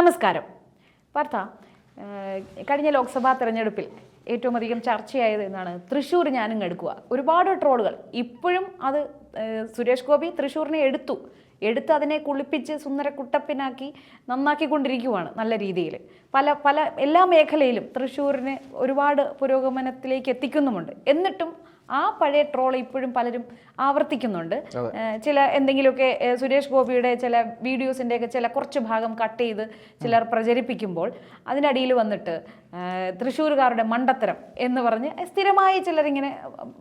നമസ്കാരം. വാർത്ത കഴിഞ്ഞ ലോക്സഭാ തെരഞ്ഞെടുപ്പിൽ ഏറ്റവും അധികം ചർച്ചയായത് എന്നാണ്. തൃശ്ശൂർ ഞാനും എടുക്കുക. ഒരുപാട് ട്രോളുകൾ. ഇപ്പോഴും അത് സുരേഷ് ഗോപി തൃശ്ശൂരിനെ എടുത്തു. എടുത്ത് അതിനെ കുളിപ്പിച്ച് സുന്ദര കുട്ടപ്പിനാക്കി നന്നാക്കിക്കൊണ്ടിരിക്കുവാണ് നല്ല രീതിയിൽ. പല പല എല്ലാ മേഖലയിലും തൃശ്ശൂരിനെ ഒരുപാട് പുരോഗമനത്തിലേക്ക് എത്തിക്കുന്നുമുണ്ട്. എന്നിട്ടും ആ പഴയ ട്രോൾ ഇപ്പോഴും പലരും ആവർത്തിക്കുന്നുണ്ട്. ചില എന്തെങ്കിലുമൊക്കെ സുരേഷ് ഗോപിയുടെ ചില വീഡിയോസിന്റെ ഒക്കെ ചില കുറച്ച് ഭാഗം കട്ട് ചെയ്ത് ചിലർ പ്രചരിപ്പിക്കുമ്പോൾ അതിനടിയിൽ വന്നിട്ട് തൃശ്ശൂരുകാരുടെ മണ്ടത്തരം എന്ന് പറഞ്ഞ് സ്ഥിരമായി ചിലരിങ്ങനെ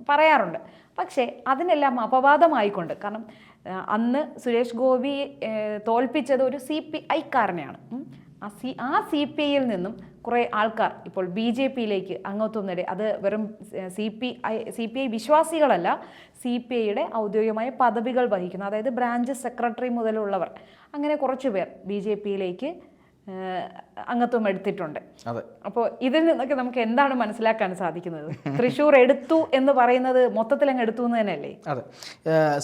പറയാറുണ്ട്. പക്ഷേ അതിനെല്ലാം അപവാദമായിക്കൊണ്ട് കാരണം അന്ന് സുരേഷ് ഗോപി തോൽപ്പിച്ചത് ഒരു സി പി ഐക്കാരനെയാണ്. ആ സി ആ സി പി ഐയിൽ നിന്നും കുറേ ആൾക്കാർ ഇപ്പോൾ ബി ജെ പിയിലേക്ക് അംഗത്വം നേടി അത് വെറും C P I C P I വിശ്വാസികളല്ല C P ഐയുടെ ഔദ്യോഗികമായ പദവികൾ വഹിക്കുന്നു. അതായത് ബ്രാഞ്ച് സെക്രട്ടറി മുതലുള്ളവർ. അങ്ങനെ കുറച്ച് പേർ ബി ജെ പിയിലേക്ക് അംഗത്വം എടുത്തിട്ടുണ്ട്. അപ്പോൾ ഇതിൽ നിന്നൊക്കെ നമുക്ക് എന്താണ് മനസ്സിലാക്കാൻ സാധിക്കുന്നത്? തൃശ്ശൂർ എടുത്തു എന്ന് പറയുന്നത് മൊത്തത്തിൽ അങ്ങ് എടുത്തു എന്ന് തന്നെയല്ലേ? അതെ.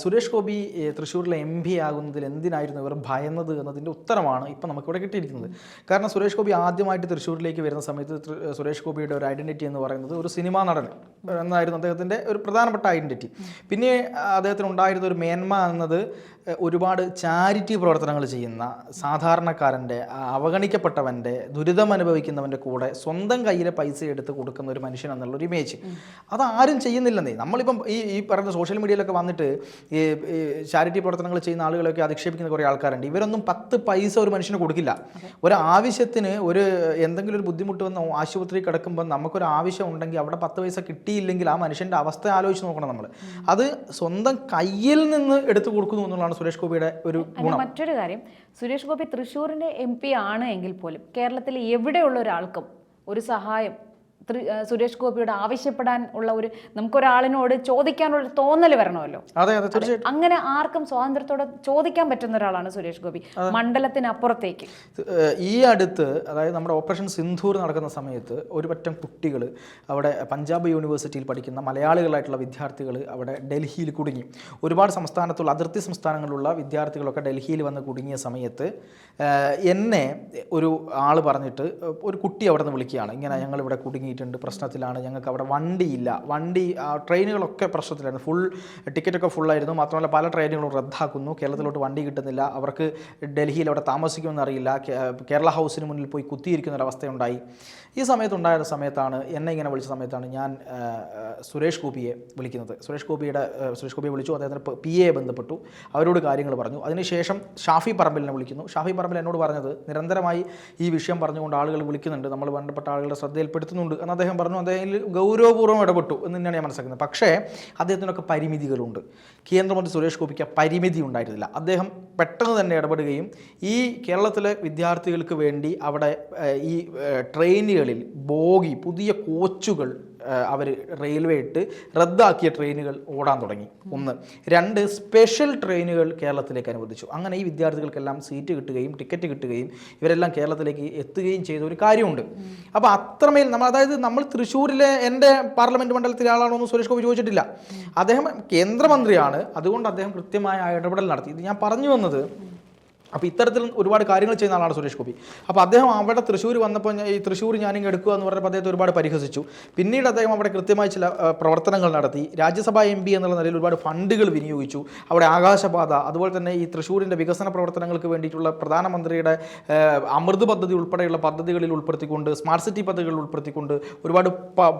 സുരേഷ് ഗോപി തൃശ്ശൂരിലെ എം പി ആകുന്നതിൽ എന്തിനായിരുന്നു ഇവർ ഭയന്നത് എന്നതിന്റെ ഉത്തരമാണ് ഇപ്പം നമുക്കിവിടെ കിട്ടിയിരിക്കുന്നത്. കാരണം സുരേഷ് ഗോപി ആദ്യമായിട്ട് തൃശ്ശൂരിലേക്ക് വരുന്ന സമയത്ത് സുരേഷ് ഗോപിയുടെ ഒരു ഐഡന്റിറ്റി എന്ന് പറയുന്നത് ഒരു സിനിമാ നടൻ എന്നായിരുന്നു അദ്ദേഹത്തിന്റെ ഒരു പ്രധാനപ്പെട്ട ഐഡന്റിറ്റി പിന്നെ അദ്ദേഹത്തിന് ഉണ്ടായിരുന്ന ഒരു മേന്മ എന്നത് ഒരുപാട് ചാരിറ്റി പ്രവർത്തനങ്ങൾ ചെയ്യുന്ന സാധാരണക്കാരന്റെ ആ അവഗണിക്കപ്പെട്ടവന്റെ ദുരിതം അനുഭവിക്കുന്നവന്റെ കൂടെ സ്വന്തം കയ്യിലെ പൈസ എടുത്ത് കൊടുക്കുന്ന ഒരു മനുഷ്യൻ എന്നുള്ള ഒരു ഇമേജ് അത് ആരും ചെയ്യുന്നില്ലെന്നേ. നമ്മളിപ്പം ഈ ഈ പറയുന്ന സോഷ്യൽ മീഡിയയിലൊക്കെ വന്നിട്ട് ഈ ചാരിറ്റി പ്രവർത്തനങ്ങൾ ചെയ്യുന്ന ആളുകളൊക്കെ അധിക്ഷേപിക്കുന്ന കുറേ ആൾക്കാരുണ്ട്. ഇവരൊന്നും പത്ത് പൈസ ഒരു മനുഷ്യന് കൊടുക്കില്ല. ഒരു ആവശ്യത്തിന് ഒരു എന്തെങ്കിലും ഒരു ബുദ്ധിമുട്ട് വന്ന് ആശുപത്രി കിടക്കുമ്പോൾ നമുക്കൊരു ആവശ്യം ഉണ്ടെങ്കിൽ അവിടെ പത്ത് പൈസ കിട്ടിയില്ലെങ്കിൽ ആ മനുഷ്യന്റെ അവസ്ഥ ആലോചിച്ച് നോക്കണം നമ്മൾ അത് സ്വന്തം കയ്യിൽ നിന്ന് എടുത്തു കൊടുക്കുന്നു എന്നുള്ളതാണ് സുരേഷ് ഗോപിയുടെ ഒരു ഗുണം. മറ്റൊരു കാര്യം. സുരേഷ് ഗോപി തൃശ്ശൂരിന്റെ എം പി ആണ് എങ്കിൽ പോലും കേരളത്തിൽ എവിടെയുള്ള ഒരാൾക്കും ഒരു സഹായം സുരേഷ് ഗോപിയോട് ആവശ്യപ്പെടാൻ ഉള്ള ഒരു നമുക്കൊരാളിനോട് ചോദിക്കാനുള്ള തോന്നൽ വരണമല്ലോ. അതെ അതെ അങ്ങനെ ആർക്കും സ്വാതന്ത്ര്യത്തോടെ ചോദിക്കാൻ പറ്റുന്ന ഒരാളാണ് സുരേഷ് ഗോപി. മണ്ഡലത്തിനപ്പുറത്തേക്ക്. ഈ അടുത്ത് അതായത് നമ്മുടെ ഓപ്പറേഷൻ സിന്ധൂർ നടക്കുന്ന സമയത്ത് ഒരു പറ്റം കുട്ടികൾ അവിടെ പഞ്ചാബ് യൂണിവേഴ്സിറ്റിയിൽ പഠിക്കുന്ന മലയാളികളായിട്ടുള്ള വിദ്യാർത്ഥികൾ അവിടെ ഡൽഹിയിൽ കുടുങ്ങി. ഒരുപാട് സംസ്ഥാനത്തുള്ള അതിർത്തി സംസ്ഥാനങ്ങളിലുള്ള വിദ്യാർത്ഥികളൊക്കെ ഡൽഹിയിൽ വന്ന് കുടുങ്ങിയ സമയത്ത് എന്നെ ഒരു ആൾ പറഞ്ഞിട്ട് ഒരു കുട്ടി അവിടെ നിന്ന് വിളിക്കുകയാണ്. ഇങ്ങനെ ഞങ്ങൾ ഇവിടെ കുടുങ്ങിയിട്ടുണ്ട് പ്രശ്നത്തിലാണ്. ഞങ്ങൾക്ക് അവിടെ വണ്ടിയില്ല. വണ്ടി ട്രെയിനുകളൊക്കെ പ്രശ്നത്തിലായിരുന്നു. ഫുൾ ടിക്കറ്റൊക്കെ ഫുള്ളായിരുന്നു. മാത്രമല്ല പല ട്രെയിനുകളും റദ്ദാക്കുന്നു. കേരളത്തിലോട്ട് വണ്ടി കിട്ടുന്നില്ല. അവർക്ക് ഡൽഹിയിൽ അവിടെ താമസിക്കുമെന്നറിയില്ല കേരള ഹൗസിന് മുന്നിൽ പോയി കുത്തിയിരിക്കുന്നൊരവസ്ഥയുണ്ടായി ഈ സമയത്തുണ്ടായ സമയത്താണ് എന്നെ ഇങ്ങനെ വിളിച്ച സമയത്താണ് ഞാൻ സുരേഷ് ഗോപിയെ വിളിക്കുന്നത്. സുരേഷ് ഗോപിയുടെ സുരേഷ് ഗോപിയെ വിളിച്ചു അദ്ദേഹത്തിന് പി എ ബന്ധപ്പെട്ടു. അവരോട് കാര്യങ്ങൾ പറഞ്ഞു. അതിനുശേഷം ഷാഫി പറമ്പിലിനെ വിളിക്കുന്നു. ഷാഫി പറമ്പിൽ എന്നോട് പറഞ്ഞത് നിരന്തരമായി ഈ വിഷയം പറഞ്ഞുകൊണ്ട് ആളുകൾ വിളിക്കുന്നുണ്ട്. നമ്മൾ ബന്ധപ്പെട്ട ആളുകളുടെ ശ്രദ്ധയിൽപ്പെടുത്തുന്നുണ്ട്. എന്ന് അദ്ദേഹം പറഞ്ഞു. അദ്ദേഹം ഗൗരവപൂർവം ഇടപെട്ടു എന്ന് തന്നെയാണ് ഞാൻ മനസ്സിലാക്കുന്നത്. പക്ഷേ അദ്ദേഹത്തിനൊക്കെ പരിമിതികളുണ്ട്. കേന്ദ്രമന്ത്രി സുരേഷ് ഗോപിക്ക് പരിമിതി ഉണ്ടായിരുന്നില്ല. അദ്ദേഹം പെട്ടെന്ന് തന്നെ ഇടപെടുകയും ഈ കേരളത്തിലെ വിദ്യാർത്ഥികൾക്ക് വേണ്ടി അവിടെ ഈ ട്രെയിനുകളിൽ ബോഗി പുതിയ കോച്ചുകൾ അവർ റെയിൽവേ ഇട്ട് റദ്ദാക്കിയ ട്രെയിനുകൾ ഓടാൻ തുടങ്ങി. ഒന്ന്. രണ്ട് സ്പെഷ്യൽ ട്രെയിനുകൾ കേരളത്തിലേക്ക് അനുവദിച്ചു. അങ്ങനെ ഈ വിദ്യാർത്ഥികൾക്കെല്ലാം സീറ്റ് കിട്ടുകയും ടിക്കറ്റ് കിട്ടുകയും ഇവരെല്ലാം കേരളത്തിലേക്ക് എത്തുകയും ചെയ്ത ഒരു കാര്യമുണ്ട്. അപ്പോൾ അത്രമേൽ നമ്മൾ അതായത് നമ്മൾ തൃശ്ശൂരിലെ എന്റെ പാർലമെന്റ് മണ്ഡലത്തിലെ ആളാണോ എന്ന് സുരേഷ് ഗോപി ചോദിച്ചിട്ടില്ല. അദ്ദേഹം കേന്ദ്രമന്ത്രിയാണ്. അതുകൊണ്ട് അദ്ദേഹം കൃത്യമായ ഇടപെടൽ നടത്തി. ഇത് ഞാൻ പറഞ്ഞു വന്നത് അപ്പോൾ ഇത്തരത്തിൽ ഒരുപാട് കാര്യങ്ങൾ ചെയ്യുന്ന ആളാണ് സുരേഷ് ഗോപി. അപ്പോൾ അദ്ദേഹം അവിടെ തൃശ്ശൂർ വന്നപ്പോൾ ഈ തൃശ്ശൂർ ഞാനിങ്ങ് എടുക്കുക എന്ന് പറഞ്ഞപ്പോൾ അദ്ദേഹത്തെ ഒരുപാട് പരിഹസിച്ചു. പിന്നീട് അദ്ദേഹം അവിടെ കൃത്യമായി ചില പ്രവർത്തനങ്ങൾ നടത്തി. രാജ്യസഭാ എം എന്നുള്ള നിലയിൽ ഒരുപാട് ഫണ്ടുകൾ വിനിയോഗിച്ചു. അവിടെ ആകാശപാത അതുപോലെ തന്നെ ഈ തൃശ്ശൂരിന്റെ വികസന പ്രവർത്തനങ്ങൾക്ക് വേണ്ടിയിട്ടുള്ള പ്രധാനമന്ത്രിയുടെ അമൃത് പദ്ധതി ഉൾപ്പെടെയുള്ള പദ്ധതികളിൽ ഉൾപ്പെടുത്തിക്കൊണ്ട് സ്മാർട്ട് സിറ്റി പദ്ധതികളിൽ ഉൾപ്പെടുത്തിക്കൊണ്ട് ഒരുപാട്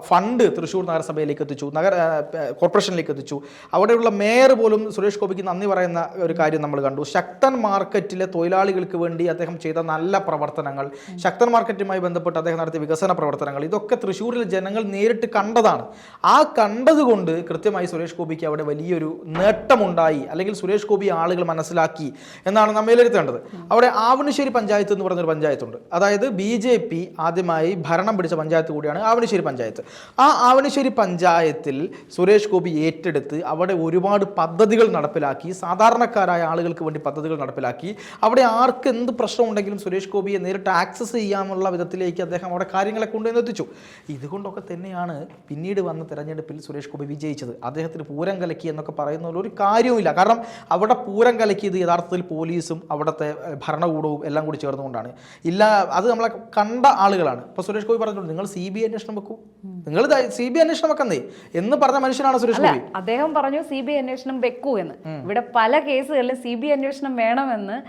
ഫണ്ട് തൃശ്ശൂർ നഗരസഭയിലേക്ക് എത്തിച്ചു. നഗര കോർപ്പറേഷനിലേക്ക് എത്തിച്ചു. അവിടെയുള്ള മേയർ പോലും സുരേഷ് ഗോപിക്ക് നന്ദി പറയുന്ന ഒരു കാര്യം നമ്മൾ കണ്ടു. ശക്തൻ മാർക്കറ്റിലെ തൊഴിലാളികൾക്ക് വേണ്ടി അദ്ദേഹം ചെയ്ത നല്ല പ്രവർത്തനങ്ങൾ ശക്തൻ മാർക്കറ്റുമായി ബന്ധപ്പെട്ട് അദ്ദേഹം നടത്തിയ വികസന പ്രവർത്തനങ്ങൾ ഇതൊക്കെ തൃശ്ശൂരിലെ ജനങ്ങൾ നേരിട്ട് കണ്ടതാണ്. ആ കണ്ടതുകൊണ്ട് കൃത്യമായി സുരേഷ് ഗോപിക്ക് അവിടെ വലിയൊരു നേട്ടമുണ്ടായി അല്ലെങ്കിൽ സുരേഷ് ഗോപി ആളുകൾ മനസ്സിലാക്കി എന്നാണ് നാം വിലയിരുത്തേണ്ടത്. അവിടെ ആവണശ്ശേരി പഞ്ചായത്ത് എന്ന് പറയുന്നൊരു പഞ്ചായത്തുണ്ട്. അതായത് ബി ജെ പി ആദ്യമായി ഭരണം പിടിച്ച പഞ്ചായത്ത് കൂടിയാണ് ആവണശ്ശേരി പഞ്ചായത്ത്. ആ ആവണശ്ശേരി പഞ്ചായത്തിൽ സുരേഷ് ഗോപി ഏറ്റെടുത്ത് അവിടെ ഒരുപാട് പദ്ധതികൾ നടപ്പിലാക്കി സാധാരണക്കാരായ ആളുകൾക്ക് വേണ്ടി പദ്ധതികൾ നടപ്പിലാക്കി അവിടെ ആർക്ക് എന്ത് പ്രശ്നം ഉണ്ടെങ്കിലും സുരേഷ് ഗോപിയെ നേരിട്ട് ആക്സസ് ചെയ്യാനുള്ള വിധത്തിലേക്ക് അദ്ദേഹം അവിടെ കാര്യങ്ങളെ കൊണ്ടുവന്ന് എത്തിച്ചു. ഇതുകൊണ്ടൊക്കെ തന്നെയാണ് പിന്നീട് വന്ന തെരഞ്ഞെടുപ്പിൽ സുരേഷ് ഗോപി വിജയിച്ചത്. അദ്ദേഹത്തിന് പൂരം കലക്കി എന്നൊക്കെ പറയുന്നതിൽ ഒരു കാര്യവുമില്ല. കാരണം അവിടെ പൂരം കലക്കിയത് യഥാർത്ഥത്തിൽ പോലീസും അവിടുത്തെ ഭരണകൂടവും എല്ലാം കൂടി ചേർന്നുകൊണ്ടാണ്. ഇല്ല അത് നമ്മളെ കണ്ട ആളുകളാണ്. ഇപ്പോൾ സുരേഷ് ഗോപി പറഞ്ഞിട്ടുണ്ട് നിങ്ങൾ സി ബി ഐ അന്വേഷണം വെക്കൂ. നിങ്ങൾ സി ബി ഐ അന്വേഷണം വെക്കുന്നേ. എന്ന് പറഞ്ഞ മനുഷ്യനാണ് സുരേഷ് ഗോപി. അദ്ദേഹം പറഞ്ഞു സി ബി ഐ അന്വേഷണം വെക്കൂ എന്ന്. ഇവിടെ പല കേസുകളിലും സി ബി ഐ അന്വേഷണം വേണമെന്ന്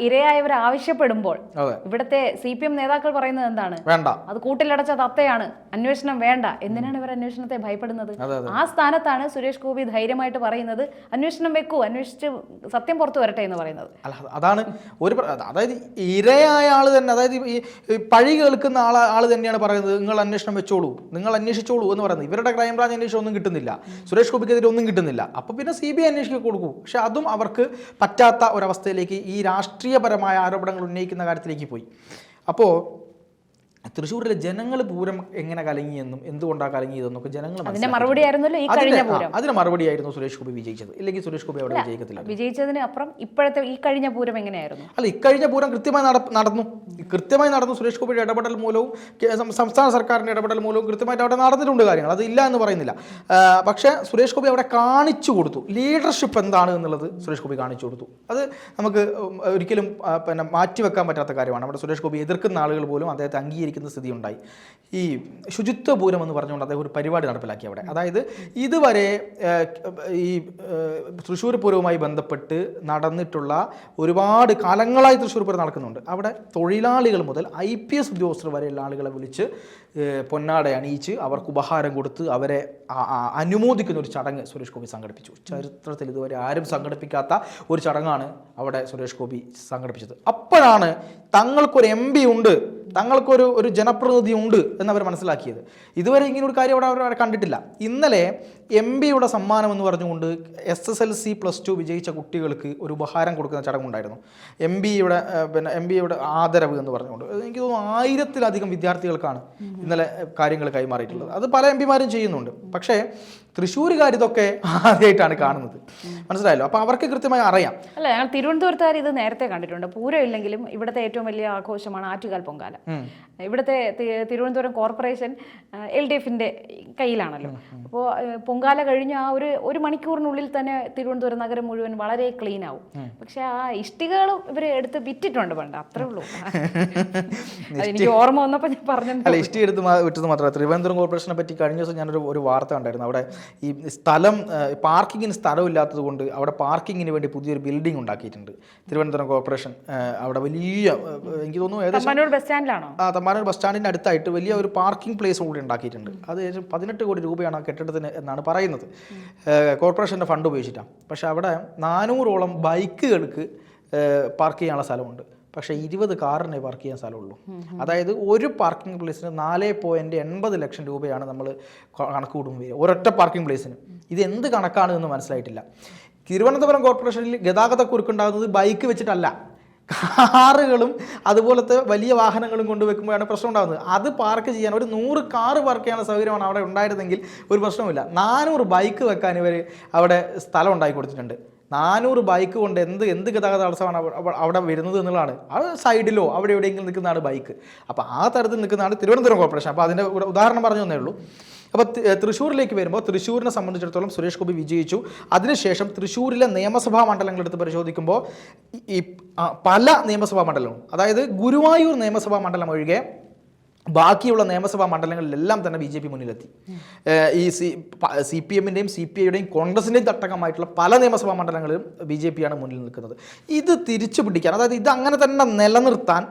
ഇരയായവർ ആവശ്യപ്പെടുമ്പോൾ ഇവിടത്തെ സി പി എം നേതാക്കൾ പറയുന്നത് എന്താണ്? വേണ്ട. അത് കൂട്ടിലടച്ച തത്തയാണ്. അന്വേഷണം വേണ്ട. എന്തിനാണ് ഇവർ അന്വേഷണത്തെ ഭയപ്പെടുന്നത്. ആ സ്ഥാനത്താണ് സുരേഷ് ഗോപി ധൈര്യമായിട്ട് പറയുന്നത്. അന്വേഷണം വെക്കൂ. അന്വേഷിച്ച് സത്യം പുറത്തു വരട്ടെ എന്ന് പറയുന്നത്. അതാണ് ഒരു അതായത് ഇരയായ ആൾ തന്നെ അതായത് ഈ പഴി കേൾക്കുന്ന ആൾ ആൾ തന്നെയാണ് പറയുന്നത്. നിങ്ങൾ അന്വേഷണം വെച്ചോളൂ. നിങ്ങൾ അന്വേഷിച്ചോളൂ എന്ന് പറയുന്നത്. ഇവരുടെ ക്രൈംബ്രാഞ്ച് അന്വേഷണം ഒന്നും കിട്ടുന്നില്ല. സുരേഷ് ഗോപിക്കെതിരെ ഒന്നും കിട്ടുന്നില്ല. അപ്പോൾ പിന്നെ സി ബി ഐ കൊടുക്കൂ. പക്ഷെ അതും അവർക്ക് പറ്റാത്ത ഒരവസ്ഥയിലേക്ക് ഈ രാഷ്ട്രീയപരമായ ആരോപണങ്ങൾ ഉന്നയിക്കുന്ന കാര്യത്തിലേക്ക് പോയി. അപ്പോൾ തൃശ്ശൂരിലെ ജനങ്ങൾ പൂരം എങ്ങനെ കലങ്ങിയെന്നും എന്തുകൊണ്ടാണ് കലങ്ങിയതെന്നൊക്കെ ജനങ്ങൾ അതിന്റെ. മറുപടി ആയിരുന്നു ഈ കഴിഞ്ഞ പൂരം. അതിന് മറുപടിയായിരുന്നു സുരേഷ് ഗോപി വിജയിച്ചത്. ഇല്ലെങ്കിൽ സുരേഷ് ഗോപി അവിടെ വിജയിക്കത്തില്ല. വിജയിച്ചതിന് അപ്പുറം ഇപ്പോഴത്തെ ഈ കഴിഞ്ഞ പൂരം എങ്ങനെയായിരുന്നു? അല്ല ഇക്കഴിഞ്ഞ പൂരം കൃത്യമായി നടന്നു. കൃത്യമായി നടന്നു സുരേഷ് ഗോപിയുടെ ഇടപെടൽ മൂലവും സംസ്ഥാന സർക്കാരിന്റെ ഇടപെടൽ മൂലവും കൃത്യമായിട്ട് അവിടെ നടന്നിട്ടുണ്ട് കാര്യങ്ങൾ. അത് ഇല്ല എന്ന് പറയുന്നില്ല. പക്ഷേ സുരേഷ് ഗോപി അവിടെ കാണിച്ചു കൊടുത്തു. ലീഡർഷിപ്പ് എന്താണ് എന്നുള്ളത് സുരേഷ് ഗോപി കാണിച്ചു കൊടുത്തു. അത് നമുക്ക് ഒരിക്കലും പിന്നെ മാറ്റിവെക്കാൻ പറ്റാത്ത കാര്യമാണ്. നമ്മുടെ സുരേഷ് ഗോപി എതിർക്കുന്ന ആളുകൾ പോലും അദ്ദേഹത്തെ അംഗീകരിക്കുന്ന സ്ഥിതി ഉണ്ടായി ഈ ശുചിത്വ പൂരം എന്ന് പറഞ്ഞുകൊണ്ട് അദ്ദേഹം ഒരു പരിപാടി നടപ്പിലാക്കി അവിടെ. അതായത് ഇതുവരെ ഈ തൃശ്ശൂർ പൂരവുമായി ബന്ധപ്പെട്ട് നടന്നിട്ടുള്ള ഒരുപാട് കാലങ്ങളായി തൃശ്ശൂർ പൂരം നടക്കുന്നുണ്ട്. അവിടെ തൊഴിലാളികൾ മുതൽ ഐ പി എസ് ഉദ്യോഗസ്ഥർ വരെയുള്ള ആളുകളെ വിളിച്ച് പൊന്നാട അണിയിച്ച് അവർക്ക് ഉപഹാരം കൊടുത്ത് അവരെ അനുമോദിക്കുന്ന ഒരു ചടങ്ങ് സുരേഷ് ഗോപി സംഘടിപ്പിച്ചു. ചരിത്രത്തിൽ ഇതുവരെ ആരും സംഘടിപ്പിക്കാത്ത ഒരു ചടങ്ങാണ് അവിടെ സുരേഷ് ഗോപി സംഘടിപ്പിച്ചത്. അപ്പോഴാണ് തങ്ങൾക്കൊരു എം പി ഉണ്ട് തങ്ങൾക്കൊരു ഒരു ജനപ്രതിനിധി ഉണ്ട് എന്നവർ മനസ്സിലാക്കിയത്. ഇതുവരെ ഇങ്ങനെ ഒരു കാര്യം അവിടെ അവർ കണ്ടിട്ടില്ല. ഇന്നലെ എം ബിയുടെ സമ്മാനം എന്ന് പറഞ്ഞുകൊണ്ട് S S L C plus two വിജയിച്ച കുട്ടികൾക്ക് ഒരു ഉപഹാരം കൊടുക്കുന്ന ചടങ്ങുണ്ടായിരുന്നു. എം ബിയുടെ പിന്നെ എം ബിയുടെ ആദരവ് എന്ന് പറഞ്ഞുകൊണ്ട്. എനിക്ക് തോന്നുന്നു ആയിരത്തിലധികം വിദ്യാർത്ഥികൾക്കാണ് ഇന്നലെ കാര്യങ്ങൾ കൈമാറിയിട്ടുള്ളത്. അത് പല എം പിമാരും ചെയ്യുന്നുണ്ട്. പക്ഷേ തൃശ്ശൂരുകാർ ഇതൊക്കെ ആദ്യമായിട്ടാണ് കാണുന്നത്. മനസ്സിലായല്ലോ? അപ്പോൾ അവർക്ക് കൃത്യമായി അറിയാം. അല്ല ഞങ്ങൾ തിരുവനന്തപുരത്തുകാർ ഇത് നേരത്തെ കണ്ടിട്ടുണ്ട്. പൂരം ഇല്ലെങ്കിലും ഇവിടുത്തെ ഏറ്റവും വലിയ ആഘോഷമാണ് ആറ്റുകാൽ പൊങ്കാല. ഇവിടുത്തെ തിരുവനന്തപുരം കോർപ്പറേഷൻ എൽ ഡി എഫിന്റെ കയ്യിലാണല്ലോ. അപ്പോൾ പൊങ്കാല കഴിഞ്ഞ ആ ഒരു ഒരു മണിക്കൂറിനുള്ളിൽ തന്നെ തിരുവനന്തപുരം നഗരം മുഴുവൻ വളരെ ക്ലീൻ ആവും പക്ഷെ ആ ഇഷ്ടികകളും ഇവർ എടുത്ത് വിറ്റിട്ടുണ്ട് പണ്ട്. അത്രേ ഉള്ളൂ. എനിക്ക് ഓർമ്മ വന്നപ്പോൾ ഞാൻ പറഞ്ഞു അല്ല ഇഷ്ടി എടുത്ത് വിട്ടത് മാത്രമല്ല തിരുവനന്തപുരം കോർപ്പറേഷനെ പറ്റി കഴിഞ്ഞ ദിവസം ഞാനൊരു ഒരു വാർത്ത ഉണ്ടായിരുന്നു അവിടെ ഈ സ്ഥലം പാർക്കിങ്ങിന് സ്ഥലമില്ലാത്തത് കൊണ്ട് അവിടെ പാർക്കിങ്ങിന് വേണ്ടി പുതിയൊരു ബിൽഡിംഗ് ഉണ്ടാക്കിയിട്ടുണ്ട്. തിരുവനന്തപുരം കോർപ്പറേഷൻ അവിടെ വലിയ എനിക്ക് തോന്നുന്നു ഏകദേശം തമ്പാനൂർ ബസ് സ്റ്റാൻഡിലാണോ? ആ തമ്പാനൂർ ബസ് സ്റ്റാൻഡിന്റെ അടുത്തായിട്ട് വലിയ ഒരു പാർക്കിംഗ് പ്ലേസ് കൂടി ഉണ്ടാക്കിയിട്ടുണ്ട്. അത് ഏകദേശം പതിനെട്ട് കോടി രൂപയാണ് ആ കെട്ടിടത്തിന് എന്നാണ് പറയുന്നത്. കോർപ്പറേഷന്റെ ഫണ്ട് ഉപയോഗിച്ചിട്ടാണ്. പക്ഷേ അവിടെ നാനൂറോളം ബൈക്കുകൾക്ക് പാർക്ക് ചെയ്യാനുള്ള സ്ഥലമുണ്ട്. പക്ഷേ ഇരുപത് കാറിനെ പാർക്ക് ചെയ്യാൻ സ്ഥലമുള്ളൂ. അതായത് ഒരു പാർക്കിംഗ് പ്ലേസിന് നാല് പോയിന്റ് എൺപത് ലക്ഷം രൂപയാണ് നമ്മൾ കണക്ക് കൂടുമ്പോൾ വരിക. ഒരൊറ്റ പാർക്കിംഗ് പ്ലേസിന് ഇത് എന്ത് കണക്കാണ് എന്ന് മനസ്സിലായിട്ടില്ല. തിരുവനന്തപുരം കോർപ്പറേഷനിൽ ഗതാഗത കുരുക്കുണ്ടാകുന്നത് ബൈക്ക് വെച്ചിട്ടല്ല. കാറുകളും അതുപോലത്തെ വലിയ വാഹനങ്ങളും കൊണ്ട് വെക്കുമ്പോഴാണ് പ്രശ്നം ഉണ്ടാകുന്നത്. അത് പാർക്ക് ചെയ്യാൻ ഒരു നൂറ് കാറ് പാർക്ക് ചെയ്യാനുള്ള സൗകര്യമാണ് അവിടെ ഉണ്ടായിരുന്നെങ്കിൽ ഒരു പ്രശ്നവുമില്ല. നാനൂറ് ബൈക്ക് വെക്കാൻ ഇവർ അവിടെ സ്ഥലം ഉണ്ടാക്കി കൊടുത്തിട്ടുണ്ട്. നാനൂറ് ബൈക്ക് കൊണ്ട് എന്ത് എന്ത് ഗതാഗത തടസ്സമാണ് അവ- അവ- അവിടെ വരുന്നത് എന്നുള്ളതാണ്. അത് സൈഡിലോ അവിടെ എവിടെയെങ്കിലും നിൽക്കുന്നതാണ് ബൈക്ക് അപ്പോൾ ആ തരത്തിൽ നിൽക്കുന്നതാണ് തിരുവനന്തപുരം കോർപ്പറേഷൻ അപ്പോൾ അതിന്റെ ഉദാഹരണം പറഞ്ഞു തന്നേ ഉള്ളൂ. അപ്പോൾ തൃശ്ശൂരിലേക്ക് വരുമ്പോൾ തൃശ്ശൂരിനെ സംബന്ധിച്ചിടത്തോളം സുരേഷ് ഗോപി വിജയിച്ചു. അതിനുശേഷം തൃശ്ശൂരിലെ നിയമസഭാ മണ്ഡലങ്ങൾ എടുത്ത് പരിശോധിക്കുമ്പോൾ ഈ പല നിയമസഭാ മണ്ഡലവും അതായത് ഗുരുവായൂർ നിയമസഭാ മണ്ഡലം ഒഴികെ ബാക്കിയുള്ള നിയമസഭാ മണ്ഡലങ്ങളിലെല്ലാം തന്നെ ബി ജെ പി മുന്നിലെത്തി. ഈ സി സി പി എമ്മിന്റെയും സി പി ഐയുടെയും കോൺഗ്രസിന്റെയും തട്ടകമായിട്ടുള്ള പല നിയമസഭാ മണ്ഡലങ്ങളിലും ബി ജെ പിയാണ് മുന്നിൽ നിൽക്കുന്നത്. ഇത് തിരിച്ചു പിടിക്കാൻ അതായത് ഇത് അങ്ങനെ തന്നെ നിലനിർത്താൻ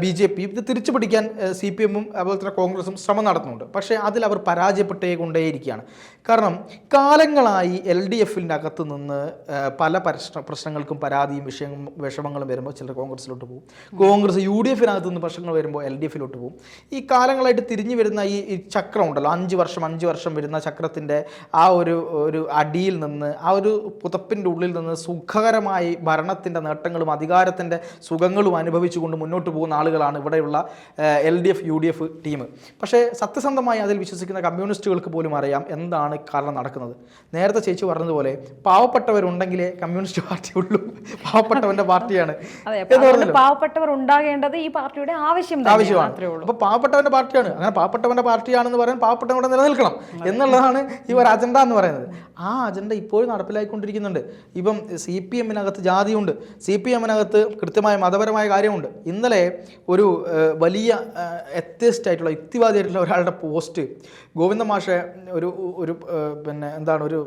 ബി ജെ പി ഇത് തിരിച്ചു പിടിക്കാൻ സി പി എമ്മും അതുപോലെ തന്നെ കോൺഗ്രസും ശ്രമം നടത്തുന്നുണ്ട്. പക്ഷേ അതിൽ അവർ പരാജയപ്പെട്ടേ കൊണ്ടേയിരിക്കുകയാണ്. കാരണം കാലങ്ങളായി എൽ ഡി എഫിന്റെ അകത്ത് നിന്ന് പല പ്രശ്ന പ്രശ്നങ്ങൾക്കും പരാതിയും വിഷയങ്ങളും വിഷമങ്ങളും വരുമ്പോൾ ചിലർ കോൺഗ്രസിലോട്ട് പോകും. കോൺഗ്രസ് യു ഡി എഫിനകത്ത് നിന്ന് പ്രശ്നങ്ങൾ വരുമ്പോൾ എൽ ഡി എഫിലോട്ട് പോകും. ഈ കാലങ്ങളായിട്ട് തിരിഞ്ഞു വരുന്ന ഈ ചക്രം ഉണ്ടല്ലോ. അഞ്ച് വർഷം അഞ്ച് വർഷം വരുന്ന ചക്രത്തിന്റെ ആ ഒരു ഒരു അടിയിൽ നിന്ന് ആ ഒരു പുതപ്പിന്റെ ഉള്ളിൽ നിന്ന് സുഖകരമായി ഭരണത്തിന്റെ നേട്ടങ്ങളും അധികാരത്തിന്റെ സുഖങ്ങളും അനുഭവിച്ചുകൊണ്ട് മുന്നോട്ട് പോകുന്ന പോകുന്ന ആളുകളാണ് ഇവിടെയുള്ള L D F U D F team. പക്ഷേ സത്യസന്ധമായി അതിൽ വിശ്വസിക്കുന്ന കമ്മ്യൂണിസ്റ്റുകൾക്ക് പോലും അറിയാം എന്താണ് കാരണം നടക്കുന്നത്. നേരത്തെ ചേച്ചി പറഞ്ഞതുപോലെ പാവപ്പെട്ടവരുണ്ടെങ്കിലേ കമ്മ്യൂണിസ്റ്റ് പാർട്ടി ഉള്ളൂ. പാവപ്പെട്ടവന്റെ പാർട്ടിയാണ്. പാവപ്പെട്ടവർ ഉണ്ടാകേണ്ടത് ഈ പാർട്ടിയുടെ ആവശ്യം ആവശ്യമാണ്. അപ്പോൾ പാവപ്പെട്ടവന്റെ പാർട്ടിയാണ്. അങ്ങനെ പാവപ്പെട്ടവന്റെ പാർട്ടിയാണെന്ന് പറയാൻ പാവപ്പെട്ടവന്റെ നിലനിൽക്കണം എന്നുള്ളതാണ് ഈ ഒരു അജണ്ട എന്ന് പറയുന്നത്. ആ അജണ്ട ഇപ്പോഴും നടപ്പിലാക്കിക്കൊണ്ടിരിക്കുന്നുണ്ട് ഇപ്പം സി പി എമ്മിനകത്ത് ജാതിയുണ്ട്. സി പി എമ്മിനകത്ത് കൃത്യമായ മതപരമായ കാര്യമുണ്ട്. ഇന്നലെ ഒരു വലിയ എത്തിസ്റ്റ് ആയിട്ടുള്ള യുക്തിവാദിയായിട്ടുള്ള ഒരാളുടെ പോസ്റ്റ് ഗോവിന്ദ മാഷ ഒരു ഒരു പിന്നെ എന്താണ് ഒരു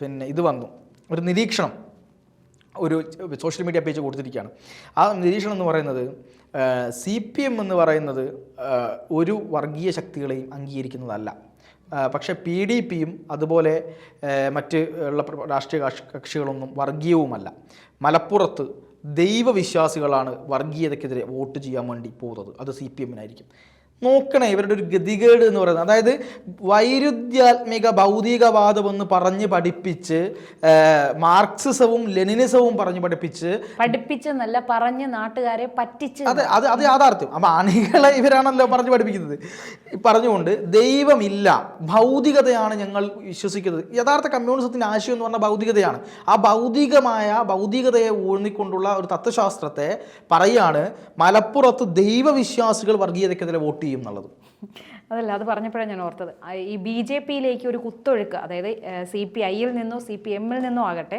പിന്നെ ഇത് വന്നു. ഒരു നിരീക്ഷണം. ഒരു സോഷ്യൽ മീഡിയ പേജ് കൊടുത്തിരിക്കുകയാണ്. ആ നിരീക്ഷണം എന്ന് പറയുന്നത് സി പി എം എന്ന് പറയുന്നത് ഒരു വർഗീയ ശക്തികളെയും അംഗീകരിക്കുന്നതല്ല. പക്ഷേ പി ഡി പിയും അതുപോലെ മറ്റ് ഉള്ള രാഷ്ട്രീയ കക്ഷി- കക്ഷികളൊന്നും വർഗീയവുമല്ല. മലപ്പുറത്ത് ദൈവവിശ്വാസികളാണ് വർഗീയതയ്ക്കെതിരെ വോട്ട് ചെയ്യാൻ വേണ്ടി പോകുന്നത്. അത് സി പി എമ്മിനായിരിക്കും. നോക്കണേ ഇവരുടെ ഒരു ഗതികേട് എന്ന് പറയുന്നത്. അതായത് വൈരുദ്ധ്യാത്മിക ഭൗതികവാദം എന്ന് പറഞ്ഞ് പഠിപ്പിച്ച് മാർക്സിസവും ലെനിനിസവും പറഞ്ഞ് പഠിപ്പിച്ച് പഠിപ്പിച്ചെന്നല്ല പറഞ്ഞ് നാട്ടുകാരെ പറ്റിച്ച് അതെ അത് അത് യാഥാർത്ഥ്യം. അപ്പം അണികളെ ഇവരാണല്ലോ പറഞ്ഞു പഠിപ്പിക്കുന്നത്. പറഞ്ഞുകൊണ്ട് ദൈവമില്ല ഭൗതികതയാണ് ഞങ്ങൾ വിശ്വസിക്കുന്നത്. യഥാർത്ഥ കമ്മ്യൂണിസത്തിന്റെ ആശയം എന്ന് പറഞ്ഞാൽ ഭൗതികതയാണ്. ആ ഭൗതികമായ ഭൗതികതയെ ഊന്നിക്കൊണ്ടുള്ള ഒരു തത്വശാസ്ത്രത്തെ പറയാണ് മലപ്പുറത്ത് ദൈവവിശ്വാസികൾ വർഗീയതയ്ക്കെതിരെ വോട്ട് ചെയ്യും എന്നുള്ളത് അതല്ല അത് പറഞ്ഞപ്പോഴാണ് ഞാൻ ഓർത്തത്. ഈ ബി ജെ പിയിലേക്ക് ഒരു കുത്തൊഴുക്ക് അതായത് സി പി ഐയിൽ നിന്നോ സി പി എമ്മിൽ നിന്നോ ആകട്ടെ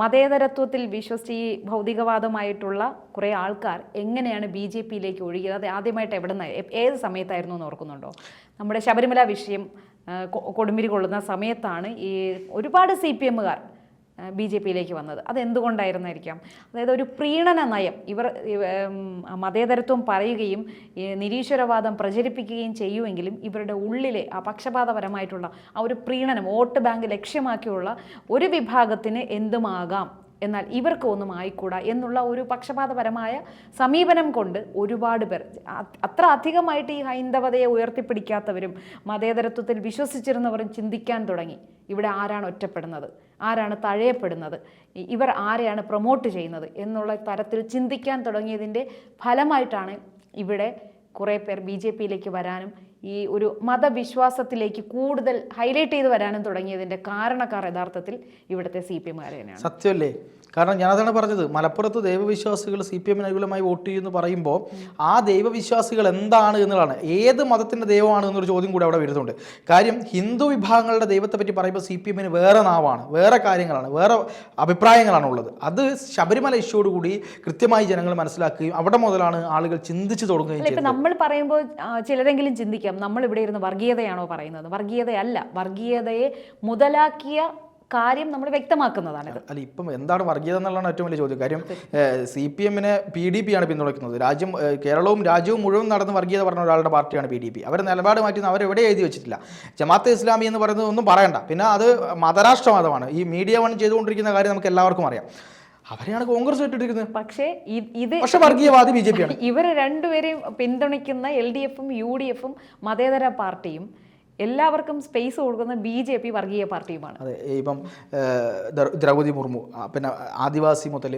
മതേതരത്വത്തിൽ വിശ്വസിച്ച് ഈ ഭൗതികവാദമായിട്ടുള്ള കുറേ ആൾക്കാർ എങ്ങനെയാണ് ബി ജെ പിയിലേക്ക് ഒഴുകിയത്? അത് ആദ്യമായിട്ട് എവിടെ നിന്ന് ഏത് സമയത്തായിരുന്നു എന്ന് ഓർക്കുന്നുണ്ടോ? നമ്മുടെ ശബരിമല വിഷയം കൊടുമ്പിരി കൊള്ളുന്ന സമയത്താണ് ഈ ഒരുപാട് സി പി എമ്മുകാർ ബി ജെ പിയിലേക്ക് വന്നത്. അതെന്തുകൊണ്ടായിരുന്നായിരിക്കാം? അതായത് ഒരു പ്രീണന നയം. ഇവർ ഇവ- മതേതരത്വം പറയുകയും നിരീശ്വരവാദം പ്രചരിപ്പിക്കുകയും ചെയ്യുമെങ്കിലും ഇവരുടെ ഉള്ളിലെ ആ പക്ഷപാതപരമായിട്ടുള്ള ആ ഒരു പ്രീണനം വോട്ട് ബാങ്ക് ലക്ഷ്യമാക്കിയുള്ള ഒരു വിഭാഗത്തിന് എന്തുമാകാം? എന്നാൽ ഇവർക്ക് ഒന്നും ആയിക്കൂടാ എന്നുള്ള ഒരു പക്ഷപാതപരമായ സമീപനം കൊണ്ട് ഒരുപാട് പേർ അത്ര അധികമായിട്ട് ഈ ഹൈന്ദവതയെ ഉയർത്തിപ്പിടിക്കാത്തവരും മതേതരത്വത്തിൽ വിശ്വസിച്ചിരുന്നവരും ചിന്തിക്കാൻ തുടങ്ങി. ഇവിടെ ആരാണ് ഒറ്റപ്പെടുന്നത്? ആരാണ് തഴയപ്പെടുന്നത്? ഇവർ ആരെയാണ് പ്രൊമോട്ട് ചെയ്യുന്നത്? എന്നുള്ള തരത്തിൽ ചിന്തിക്കാൻ തുടങ്ങിയതിന്റെ ഫലമായിട്ടാണ് ഇവിടെ കുറേ പേർ ബി ജെ പിയിലേക്ക് വരാനും ഈ ഒരു മതവിശ്വാസത്തിലേക്ക് കൂടുതൽ ഹൈലൈറ്റ് ചെയ്ത് വരാനും തുടങ്ങിയതിന്റെ കാരണക്കാർ യഥാർത്ഥത്തിൽ ഇവിടുത്തെ സി പി എമ്മുകാർ തന്നെയാണ്. സത്യമല്ലേ? കാരണം ഞാൻ ഞാനതാണ് പറഞ്ഞത് മലപ്പുറത്ത് ദൈവവിശ്വാസികൾ സി പി എമ്മിന് അനുകൂലമായി വോട്ട് ചെയ്യുമെന്ന് പറയുമ്പോൾ ആ ദൈവവിശ്വാസികൾ എന്താണ് എന്നുള്ളതാണ്. ഏത് മതത്തിന്റെ ദൈവമാണ് എന്നൊരു ചോദ്യം കൂടി അവിടെ വരുന്നുണ്ട്. കാര്യം ഹിന്ദു വിഭാഗങ്ങളുടെ ദൈവത്തെ പറ്റി പറയുമ്പോൾ സി പി എമ്മിന് വേറെ നാവാണ് വേറെ കാര്യങ്ങളാണ് വേറെ അഭിപ്രായങ്ങളാണ് ഉള്ളത്. അത് ശബരിമല ഇഷ്യോടുകൂടി കൃത്യമായി ജനങ്ങൾ മനസ്സിലാക്കുകയും അവിടെ മുതലാണ് ആളുകൾ ചിന്തിച്ചു തുടങ്ങുകയും നമ്മൾ പറയുമ്പോൾ ചിലരെങ്കിലും ചിന്തിക്കാം. നമ്മൾ ഇവിടെ ഇരുന്ന് വർഗീയതയാണോ പറയുന്നത്? വർഗീയതയല്ല. വർഗീയതയെ മുതലാക്കിയ കാര്യം നമ്മൾ വ്യക്തമാക്കുന്നതാണ് അല്ല ഇപ്പം എന്താണ് വർഗീയത എന്നുള്ളതാണ് ഏറ്റവും വലിയ ചോദ്യം. കാര്യം സി പി എമ്മിനെ പി ഡി പി ആണ് പിന്തുണയ്ക്കുന്നത്. രാജ്യം കേരളവും രാജ്യവും മുഴുവൻ നടന്ന് വർഗീയത പറഞ്ഞ ഒരാളുടെ പാർട്ടിയാണ് പി ഡി പി. അവർ നിലപാട് മാറ്റുന്ന അവരെവിടെ എഴുതി വെച്ചിട്ടില്ല. ജമാഅത്തെ ഇസ്ലാമി എന്ന് പറയുന്നത് ഒന്നും പറയണ്ട. പിന്നെ അത് മതരാഷ്ട്രവാദമാണ്. ഈ മീഡിയ വൺ ചെയ്തുകൊണ്ടിരിക്കുന്ന കാര്യം നമുക്ക് എല്ലാവർക്കും അറിയാം. അവരെയാണ് കോൺഗ്രസ് ഏറ്റെടുക്കുന്നത് പക്ഷേ ഇത് പക്ഷെ വർഗീയവാദി ബി ജെ പി ആണ്. ഇവർ രണ്ടുപേരെയും പിന്തുണയ്ക്കുന്ന എൽ ഡി എഫും യു ഡി എഫും മതേതര പാർട്ടിയും എല്ലാവർക്കും സ്പേസ് കൊടുക്കുന്ന ബി ജെ പി വർഗീയ പാർട്ടിയുമാണ്. അതെ ഇപ്പം ദ്രൗപതി ദ്രൗപദി മുർമു പിന്നെ ആദിവാസി മുതൽ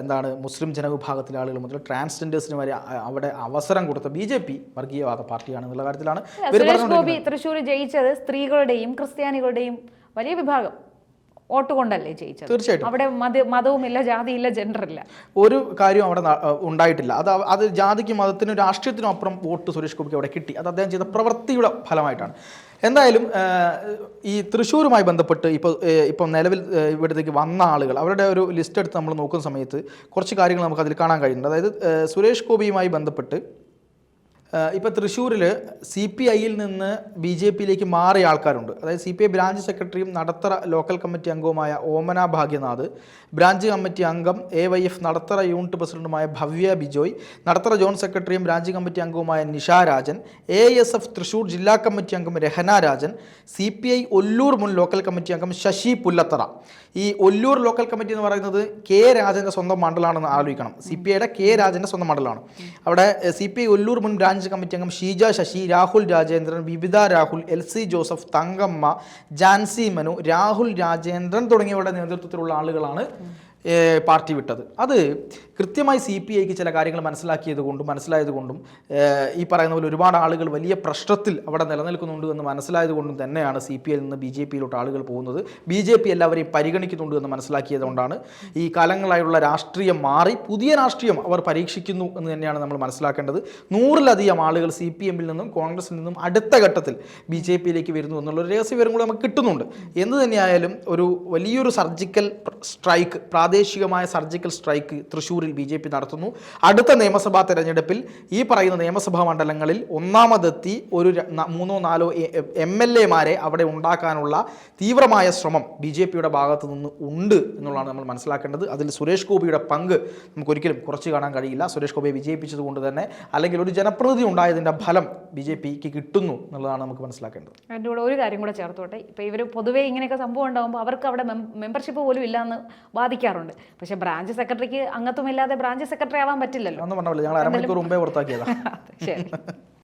എന്താണ് മുസ്ലിം ജനവിഭാഗത്തിലെ ആളുകൾ മുതൽ ട്രാൻസ്ജെൻഡേഴ്സിന് വരെ അവിടെ അവസരം കൊടുത്ത ബി ജെ പി വർഗീയവാദ പാർട്ടിയാണ് എന്നുള്ള കാര്യത്തിലാണ് സുരേഷ് ഗോപി തൃശ്ശൂർ ജയിച്ചത് സ്ത്രീകളുടെയും ക്രിസ്ത്യാനികളുടെയും വലിയ വിഭാഗം. വോട്ട് കൊണ്ടല്ലേ ജയിച്ചത്? തീർച്ചയായിട്ടും. അവിടെ മത മതവുമില്ല ജാതിയില്ല ജെൻഡർ ഇല്ല. ഒരു കാര്യം അവിടെ ഉണ്ടായിട്ടില്ല. അത് അത് ജാതിക്കും മതത്തിനും രാഷ്ട്രീയത്തിനും അപ്പുറം വോട്ട് സുരേഷ് ഗോപിക്ക് അവിടെ കിട്ടി. അത് അദ്ദേഹം ചെയ്ത പ്രവൃത്തിയുടെ ഫലമായിട്ടാണ്. എന്തായാലും ഈ തൃശ്ശൂരുമായി ബന്ധപ്പെട്ട് ഇപ്പോൾ ഇപ്പം നിലവിൽ ഇവിടത്തേക്ക് വന്ന ആളുകൾ അവരുടെ ഒരു ലിസ്റ്റ് എടുത്ത് നമ്മൾ നോക്കുന്ന സമയത്ത് കുറച്ച് കാര്യങ്ങൾ നമുക്ക് അതിൽ കാണാൻ കഴിയുന്നുണ്ട്. അതായത് സുരേഷ് ഗോപിയുമായി ബന്ധപ്പെട്ട് ഇപ്പോൾ തൃശ്ശൂരിൽ സി പി ഐയിൽ നിന്ന് ബി ജെ പിയിലേക്ക് മാറിയ ആൾക്കാരുണ്ട്. അതായത് സി പി ഐ ബ്രാഞ്ച് സെക്രട്ടറിയും നടത്തറ ലോക്കൽ കമ്മിറ്റി അംഗവുമായ ഓമന ഭാഗ്യനാഥ് ബ്രാഞ്ച് കമ്മിറ്റി അംഗം A Y F Nadathara unit പ്രസിഡന്റുമായ ഭവ്യ ബിജോയ് നടത്തറ ജോൺ സെക്രട്ടറിയും ബ്രാഞ്ച് കമ്മിറ്റി അംഗവുമായ Nisha Rajan A S F Thrissur ജില്ലാ കമ്മിറ്റി അംഗം Rahana Rajan C P I Ollur മുൻ ലോക്കൽ കമ്മിറ്റി അംഗം ശശി പുല്ലത്തറ. ഈ ഒല്ലൂർ ലോക്കൽ കമ്മിറ്റി എന്ന് പറയുന്നത് കെ രാജന്റെ സ്വന്തം മണ്ഡലമാണെന്ന് ആലോചിക്കണം. സി പി ഐയുടെ കെ രാജന്റെ സ്വന്തം മണ്ഡലമാണ്. അവിടെ സി പി ഐ ഒല്ലൂർ മുൻ ബ്രാഞ്ച് കമ്മിറ്റി അംഗം ഷീജ ശശി രാഹുൽ രാജേന്ദ്രൻ വിവിധ Rahul L C Joseph Thankamma Jancy Manu Rahul Rajendran തുടങ്ങിയവരുടെ നേതൃത്വത്തിലുള്ള ആളുകളാണ് പാർട്ടി വിട്ടത്. അത് കൃത്യമായി സി പി ഐക്ക് ചില കാര്യങ്ങൾ മനസ്സിലാക്കിയത് കൊണ്ടും മനസ്സിലായത് കൊണ്ടും ഈ പറയുന്ന പോലെ ഒരുപാട് ആളുകൾ വലിയ പ്രശ്നത്തിൽ അവിടെ നിലനിൽക്കുന്നുണ്ട് എന്ന് മനസ്സിലായത് കൊണ്ടും തന്നെയാണ് സി പി ഐയിൽ നിന്ന് ബി ജെ പിയിലോട്ട് ആളുകൾ പോകുന്നത്. ബി ജെ പി എല്ലാവരെയും പരിഗണിക്കുന്നുണ്ട് എന്ന് മനസ്സിലാക്കിയത് കൊണ്ടാണ് ഈ കാലങ്ങളായുള്ള രാഷ്ട്രീയം മാറി പുതിയ രാഷ്ട്രീയം അവർ പരീക്ഷിക്കുന്നു എന്ന് തന്നെയാണ് നമ്മൾ മനസ്സിലാക്കേണ്ടത്. നൂറിലധികം ആളുകൾ സി പി എമ്മിൽ നിന്നും കോൺഗ്രസിൽ നിന്നും അടുത്ത ഘട്ടത്തിൽ ബി ജെ പിയിലേക്ക് വരുന്നു എന്നുള്ള ഒരു രഹസ്യ വിവരം കൂടി നമുക്ക് കിട്ടുന്നുണ്ട്. എന്ത് തന്നെയായാലും ഒരു വലിയൊരു സർജിക്കൽ സ്ട്രൈക്ക് പ്രാദേശികമായ സർജിക്കൽ സ്ട്രൈക്ക് തൃശ്ശൂരിൽ ബി ജെ പി നടത്തുന്നു. അടുത്ത നിയമസഭാ തെരഞ്ഞെടുപ്പിൽ ഈ പറയുന്ന നിയമസഭാ മണ്ഡലങ്ങളിൽ ഒന്നാമതെത്തി ഒരു മൂന്നോ നാലോ എം എൽ എമാരെ അവിടെ ഉണ്ടാക്കാനുള്ള തീവ്രമായ ശ്രമം ബി ജെ പിയുടെ ഭാഗത്തു നിന്ന് ഉണ്ട് എന്നുള്ളതാണ് നമ്മൾ മനസ്സിലാക്കേണ്ടത്. അതിൽ സുരേഷ് ഗോപിയുടെ പങ്ക് നമുക്കൊരിക്കലും കുറച്ച് കാണാൻ കഴിയില്ല. സുരേഷ് ഗോപിയെ വിജയിപ്പിച്ചത് കൊണ്ട് തന്നെ അല്ലെങ്കിൽ ഒരു ജനപ്രതിനിധി ഉണ്ടായതിന്റെ ഫലം ബി ജെ പിക്ക് കിട്ടുന്നു എന്നുള്ളതാണ് നമുക്ക് മനസ്സിലാക്കേണ്ടത്. അതിന്റെ കൂടെ ഒരു കാര്യം കൂടെ ചേർത്തോട്ടെ. ഇപ്പോൾ ഇവർ പൊതുവേ ഇങ്ങനെയൊക്കെ സംഭവം ഉണ്ടാകുമ്പോൾ അവർക്ക് അവിടെ മെമ്പർഷിപ്പ് പോലും ഇല്ലാന്ന് വാദിക്കാറുണ്ട്. പക്ഷേ ബ്രാഞ്ച് സെക്രട്ടറിക്ക് അംഗത്വമില്ലാതെ ബ്രാഞ്ച് സെക്രട്ടറി ആവാൻ പറ്റില്ലല്ലോ. ഒന്നും പറഞ്ഞില്ല ഞങ്ങൾ അരമണിക്കൂർ മുമ്പേ പുറത്താക്കിയതാണ് ശരി.